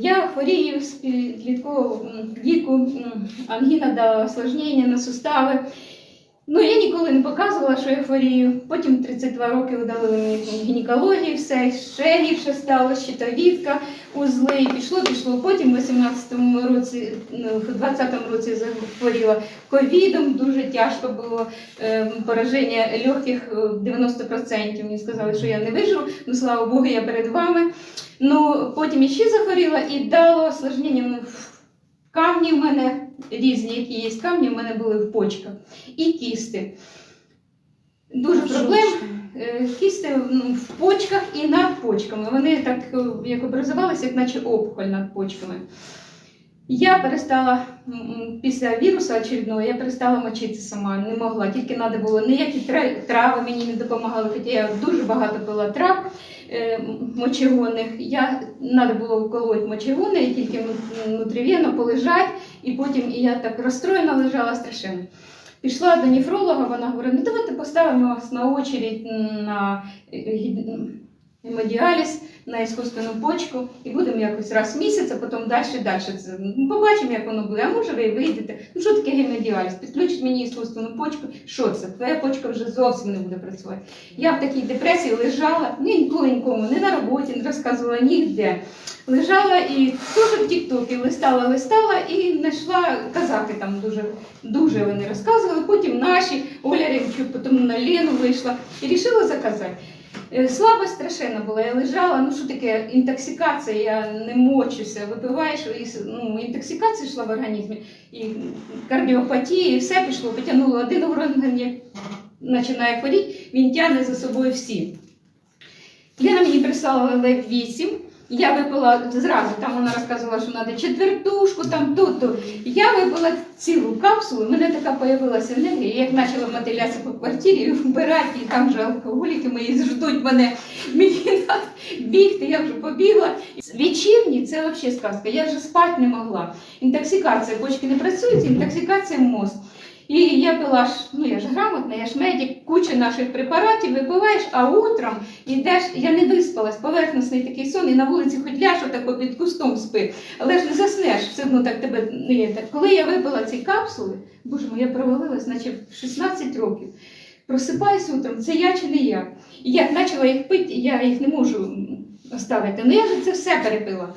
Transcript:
Я хворію з підліткового віку, м, ангіна дала осложнення на сустави. Ну, я ніколи не показувала, що я хворію. Потім 32 роки удалили мені гінекологію, все ще гірше стало, щитовідка, узли, пішло, пішло. Потім в 18-му році, ну, в 20-му році захворіла ковідом, дуже тяжко було е, пораження легких е, 90%. Мені сказали, що я не виживу, ну слава Богу, я перед вами. Ну, потім іще захворіла і дало осложнення. Камні в мене різні, які є камні, в мене були в почках і кісти. Дуже проблем. Е, Кісти ну, в почках і над почками. Вони так е, як образувалися, як наче опухоль над почками. Я перестала після вірусу очередного, я перестала мочити сама, не могла. Тільки треба було ніякі трави мені не допомагали, хоча я дуже багато пила трав е, мочегонних. Я треба було вколоти мочегони, і тільки внутрівенно полежать, і потім і я так розстроєна лежала страшенно. Пішла до нефролога, вона говорить, ну давайте поставимо вас на очередь на е, гемодіаліз, на іскусственну почку, і будемо якось раз в місяць, а потім далі, далі. Побачимо, як воно буде. А може ви вийдете. Ну що таке гемодіаліз? Підключить мені іскусственну почку. Що це? Твоя почка вже зовсім не буде працювати. Я в такій депресії лежала, ні, ніколи нікому, не на роботі, не розказувала ніде. Лежала і теж в Тіктокі листала, листала і знайшла казахи там дуже, дуже вони розказували. Потім наші Оля Ремчук, потім на Лену вийшла і вирішила заказати. Е, Слабость страшенна була, я лежала, ну що таке інтоксикація, я не мочуся, випиваєш, і, ну, інтоксикація йшла в організмі, і кардіопатія, і все пішло, потягнуло один орган, починає хворіти, він тягне за собою всі. Лена мені прислала лев 8. Я випила зразу, там вона розказувала, що треба четвертушку, там тут, то. Я випила цілу капсулу, в мене така появилася енергія, як почала мотилятися по квартирі, вбирати, і там вже алкоголіки мої ждуть мене, мені треба бігти, я вже побігла. Вечірні це взагалі сказка, я вже спати не могла. Інтоксикація, почки не працюють, інтоксикація мозку. І я пила ж, ну я ж грамотна, я ж медик, куча наших препаратів випиваєш, а утром ідеш, я не виспалась, поверхностний такий сон, і на вулиці хоч ляж отако під кустом спи, але ж не заснеш, все одно так тебе не є. Так, Коли я випила ці капсули, боже мой, я провалилась, наче в 16 років. Просипаюся утром, це я чи не я. І як почала їх пити, я їх не можу оставити. Ну я ж це все перепила.